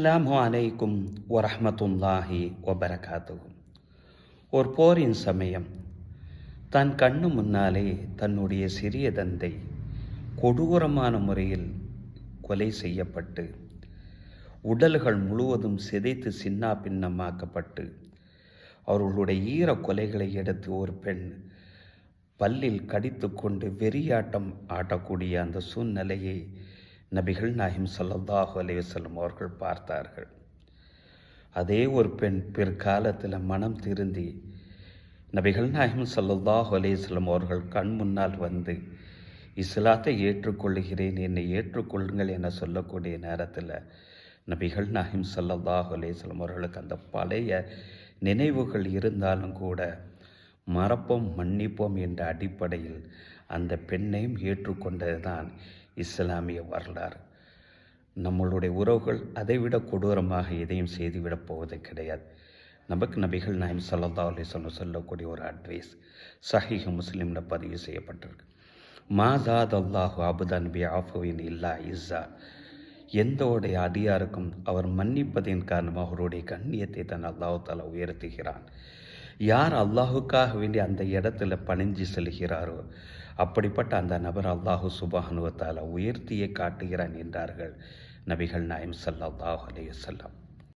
அஸ்ஸலாமு அலைக்கும் வரஹ்மத்துல்லாஹி வபரகாத்துஹு. ஒரு போரின் சமயம் தன் கண்ணு முன்னாலே தன்னுடைய சிறிய தந்தை கொடூரமான முறையில் கொலை செய்யப்பட்டு உடல்கள் முழுவதும் சிதைத்து சின்னா பின்னமாக்கப்பட்டு அவர்களுடைய ஈர கொலைகளை எடுத்து ஒரு பெண் பல்லில் கடித்துக்கொண்டு வெறியாட்டம் ஆட்டக்கூடிய அந்த சூழ்நிலையை நபிகள் நாயிம் சல்லாஹு அலைஹி அவர்கள் பார்த்தார்கள். அதே ஒரு பெண் பிற்காலத்தில் மனம் திருந்தி நபிகள் நாயகம் சல்லாஹு அலைஹி அவர்கள் கண் முன்னால் வந்து இஸ்லாத்தை ஏற்றுக்கொள்கிறேன் என்னை ஏற்றுக்கொள்ளுங்கள் என சொல்லக்கூடிய நேரத்தில் நபிகள் நாயிம் சல்லாஹு அலைஹி அவர்களுக்கு அந்த பழைய நினைவுகள் இருந்தாலும் கூட மறப்போம் மன்னிப்போம் என்ற அடிப்படையில் அந்த பெண்ணையும் ஏற்றுக்கொண்டது தான் இஸ்லாமிய வரலாறு. நம்மளுடைய உறவுகள் அதைவிட கொடூரமாக எதையும் செய்துவிடப் போவது கிடையாது. நமக்கு நபிகள் நாயம் சல்லா அலிஸ்லம் சொல்லக்கூடிய ஒரு அட்வைஸ் சஹீஹ் முஸ்லீமில் பதிவு செய்யப்பட்டிருக்கு. மாதாத் அல்லாஹு அபுதான் பி ஆஃபுவின் இல்லா இஸ்ஸா. எந்தோடைய அடியாருக்கும் அவர் மன்னிப்பதின் காரணமாக அவருடைய கண்ணியத்தை தன் அல்லாஹு தாலா உயர்த்துகிறான். யார் அல்லாஹுக்காக வேண்டி அந்த இடத்துல பணிஞ்சு செல்கிறாரோ அப்படிப்பட்ட அந்த நபர் அல்லாஹு சுபானுவத்தால் உயர்த்தியே காட்டுகிறான் என்றார்கள் நபிகள் நாயம் சல்லாஹ் அலையுசல்லாம்